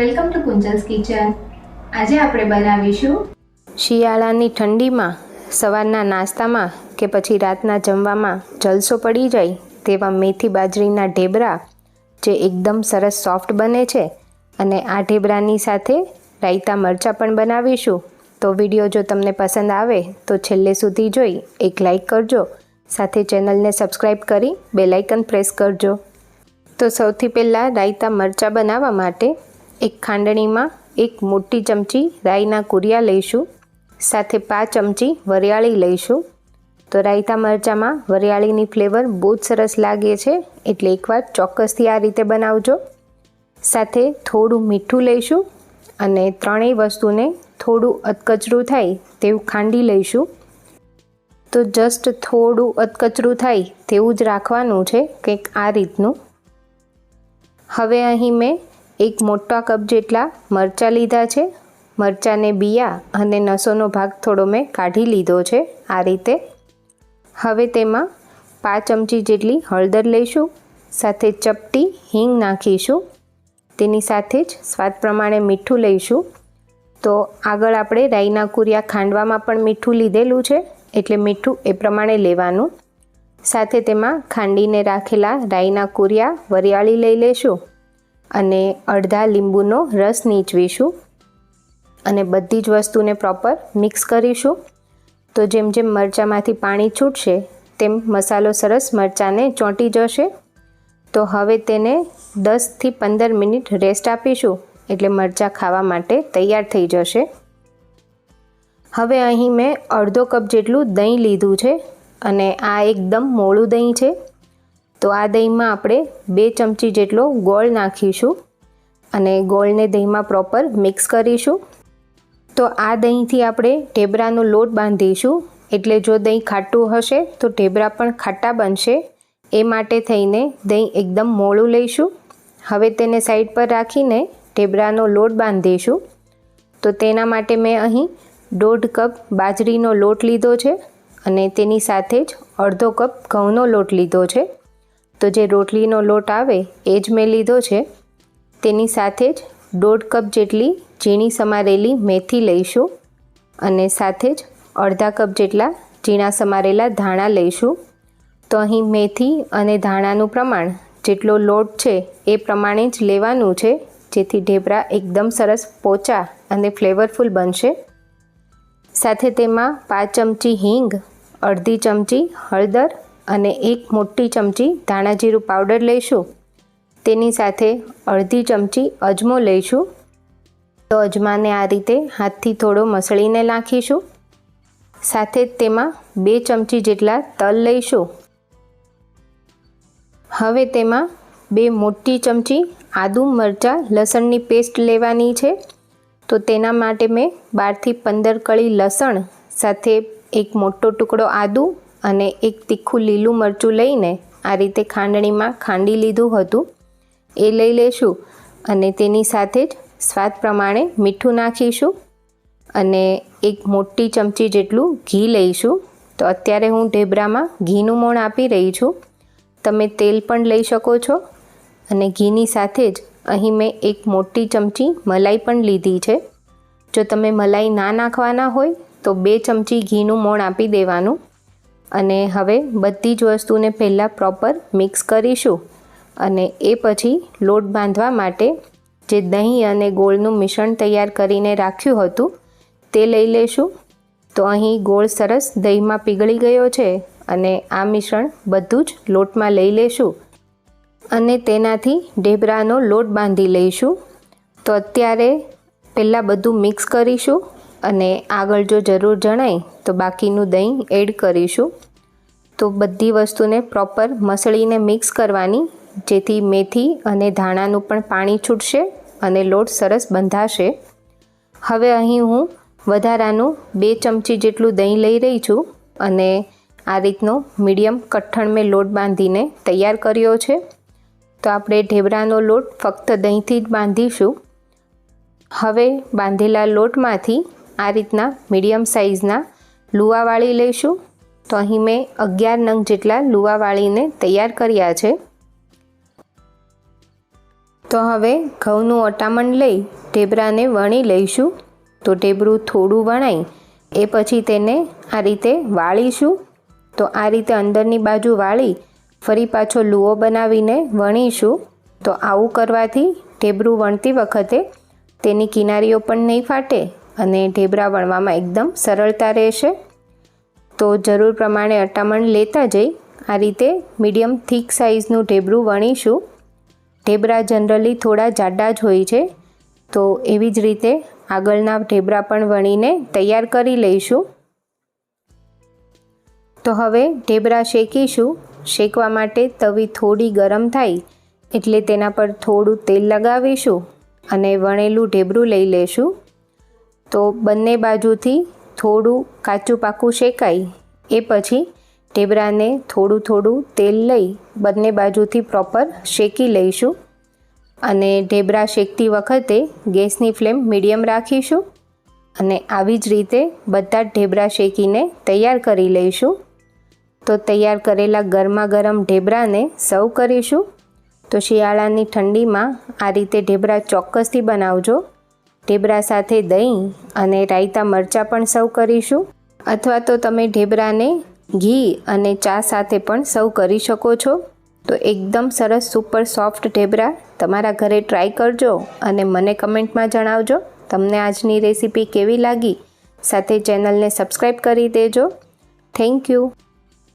Welcome to Kunjal's kitchen. આજે આપણે બનાવીશું શિયાળાની ઠંડીમાં, સવારના નાસ્તામાં કે પછી રાતના જમવામાં જલસો પડી જાય તેવા મેથી બાજરીના ઢેબરા જે એકદમ સરસ સોફ્ટ બને છે. અને આ ઢેબરાની સાથે રાયતા મરચાં પણ બનાવીશું. તો વીડિયો જો તમને પસંદ આવે તો છેલ્લે સુધી જોઈ એક લાઈક કરજો. સાથે ચેનલને સબસ્ક્રાઈબ કરી બેલાઇકન પ્રેસ કરજો. તો સૌથી પહેલાં રાયતા મરચાં બનાવવા માટે એક ખાંડણીમાં એક મોટી ચમચી રાઈના કુરિયા લઈશું. સાથે પાંચ ચમચી વરિયાળી લઈશું. તો રાયતા મરચાંમાં વરિયાળીની ફ્લેવર બહુ જ સરસ લાગે છે, એટલે એકવાર ચોક્કસથી આ રીતે બનાવજો. સાથે થોડું મીઠું લઈશું અને ત્રણેય વસ્તુને થોડું અધકચરું થાય તેવું ખાંડી લઈશું. તો જસ્ટ થોડું અધકચરું થાય તેવું જ રાખવાનું છે કંઈક આ રીતનું. હવે અહીં મેં એક મોટા કપ જેટલા મરચાં લીધા છે. મરચાંને બિયા અને નસોનો ભાગ થોડો મેં કાઢી લીધો છે આ રીતે. હવે તેમાં પાંચ ચમચી જેટલી હળદર લઈશું, સાથે ચપટી હિંગ નાખીશું, તેની સાથે જ સ્વાદ પ્રમાણે મીઠું લઈશું. તો આગળ આપણે રાઈના કુરિયા ખાંડવામાં પણ મીઠું લીધેલું છે, એટલે મીઠું એ પ્રમાણે લેવાનું. સાથે તેમાં ખાંડીને રાખેલા રાઈના કુરિયા વરિયાળી લઈ લેશું અને અડધા લીંબુનો રસ નીચવીશું અને બધી જ વસ્તુને પ્રોપર મિક્સ કરીશું. તો જેમ જેમ મરચાંમાંથી પાણી છૂટશે, તેમ મસાલો સરસ મરચાંને ચોંટી જશે. તો હવે તેને દસથી પંદર મિનિટ રેસ્ટ આપીશું, એટલે મરચાં ખાવા માટે તૈયાર થઈ જશે. હવે અહીં મેં અડધો કપ જેટલું દહીં લીધું છે અને આ એકદમ મોળું દહીં છે. તો આ દહીંમાં આપણે બે ચમચી જેટલો ગોળ નાખીશું અને ગોળને દહીંમાં પ્રોપર મિક્સ કરીશું. તો આ દહીંથી આપણે ઢેબરાનો લોટ બાંધીશું. એટલે જો દહીં ખાટું હશે તો ઢેબરા પણ ખાટા બનશે. એ માટે થઈને દહીં એકદમ મોળું લઈશું. હવે તેને સાઈડ પર રાખીને ઢેબરાનો લોટ બાંધીશું. તો તેના માટે મેં અહીં દોઢ કપ બાજરીનો લોટ લીધો છે અને તેની સાથે જ અડધો કપ ઘઉંનો લોટ લીધો છે. તો જે રોટલીનો લોટ આવે, એ જ મેં લીધો છે. તેની સાથે જ દોઢ કપ જેટલી ઝીણી સમારેલી મેથી લઈશું અને સાથે જ અડધા કપ જેટલા ઝીણા સમારેલા ધાણા લઈશું. તો અહીં મેથી અને ધાણાનું પ્રમાણ જેટલો લોટ છે, એ પ્રમાણે જ લેવાનું છે, જેથી ઢેબરા એકદમ સરસ પોચા અને ફ્લેવરફુલ બનશે. સાથે તેમાં પાંચ ચમચી હિંગ, અડધી ચમચી હળદર અને એક મોટી ચમચી ધાણા જીરું પાવડર લઈશું. તેની સાથે અડધી ચમચી અજમો લઈશું. તો અજમાને આ રીતે હાથથી થોડો મસળીને નાખીશું. સાથે તેમાં બે ચમચી જેટલા તલ લઈશું. હવે તેમાં બે મોટી ચમચી આદુ મરચાં લસણની પેસ્ટ લેવાની છે. તો તેના માટે મેં બારથી પંદર કળી લસણ સાથે એક મોટો ટુકડો આદુ અને એક તીખું લીલું મરચું લઈને આ રીતે ખાંડણીમાં ખાંડી લીધું હતું. એ લઈ લેશું અને તેની સાથે જ સ્વાદ પ્રમાણે મીઠું નાખીશું અને એક મોટી ચમચી જેટલું ઘી લઈશું. તો અત્યારે હું ઢેબરામાં ઘીનું મોણ આપી રહી છું. તમે તેલ પણ લઈ શકો છો અને ઘીની સાથે જ અહીં મેં એક મોટી ચમચી મલાઈ પણ લીધી છે. જો તમે મલાઈ ના નાખવાના હોય તો બે ચમચી ઘીનું મોણ આપી દેવાનું. અને હવે બધી જ વસ્તુને પહેલાં પ્રોપર મિક્સ કરીશું અને એ પછી લોટ બાંધવા માટે જે દહીં અને ગોળનું મિશ્રણ તૈયાર કરીને રાખ્યું હતું તે લઈ લેશું તો અહીં ગોળ સરસ દહીંમાં પીગળી ગયો છે અને આ મિશ્રણ બધું જ લોટમાં લઈ લેશું અને તેનાથી ઢેબરાનો લોટ બાંધી લઈશું. તો અત્યારે પહેલાં બધું મિક્સ કરીશું. અને આગળ જો જરૂર જણાય, તો બાકીનું દહીં એડ કરીશું. તો બધી વસ્તુને પ્રોપર મસળીને મિક્સ કરવાની, જેથી મેથી અને ધાણાનું પણ પાણી છૂટશે અને લોટ સરસ બંધાશે. હવે અહીં હું વધારાનું બે ચમચી જેટલું દહીં લઈ રહી છું અને આ રીતનો મીડિયમ કઠણ મેં લોટ બાંધીને તૈયાર કર્યો છે. તો આપણે ઢેબરાનો લોટ ફક્ત દહીંથી જ બાંધીશું. હવે બાંધેલા લોટમાંથી આ રીતના મીડિયમ સાઇઝના લુવા વાળી લઈશું. તો અહીં મેં અગિયાર નંગ જેટલા લુવા વાળીને તૈયાર કર્યા છે. તો હવે ઘઉંનું ઓટામણ લઈ ઢેબરાને વણી લઈશું. તો ઢેબરું થોડું વણાઈ એ પછી તેને આ રીતે વાળીશું. તો આ રીતે અંદરની બાજુ વાળી ફરી પાછો લુઓ બનાવીને વણીશું. તો આવું કરવાથી ઢેબરું વણતી વખતે તેની કિનારીઓ પણ નહીં ફાટે. અને ઢેબરા વણવામાં એકદમ સરળતા રહેશે. તો જરૂર પ્રમાણે અટામણ લેતા જઈ આ રીતે મીડિયમ થીક સાઇઝનું ઢેબરું વણીશું. ઢેબરા જનરલી થોડા જાડા જ હોય છે, તો એવી જ રીતે આગળના ઢેબરા પણ વણીને તૈયાર કરી લઈશું. તો હવે ઢેબરા શેકીશું. શેકવા માટે તવી થોડી ગરમ થાય એટલે તેના પર થોડું તેલ લગાવીશું અને વણેલું ઢેબરું લઈ લેશું તો બંને બાજુથી થોડું કાચું પાકું શેકાય એ પછી ઢેબરાને થોડું થોડું તેલ લઈ બંને બાજુથી પ્રોપર શેકી લઈશું અને ઢેબરા શેકતી વખતે ગેસની ફ્લેમ મીડિયમ રાખીશું અને આવી જ રીતે બધા ઢેબરા શેકીને તૈયાર કરી લઈશું. તો તૈયાર કરેલા ગરમા ગરમ ઢેબરાને સર્વ કરીશું. તો શિયાળાની ઠંડીમાં આ રીતે ઢેબરા ચોક્કસથી બનાવજો. ઢેબરા સાથે દહીં અને રાયતા મરચાં પણ સર્વ કરીશું. અથવા તો તમે ઢેબરાને ઘી અને ચા સાથે પણ સર્વ કરી શકો છો. તો એકદમ સરસ સુપર સોફ્ટ ઢેબરા તમારા ઘરે ટ્રાય કરજો અને મને કમેન્ટમાં જણાવજો તમને આજની રેસીપી કેવી લાગી. સાથે ચેનલને સબસ્ક્રાઈબ કરી દેજો. Thank you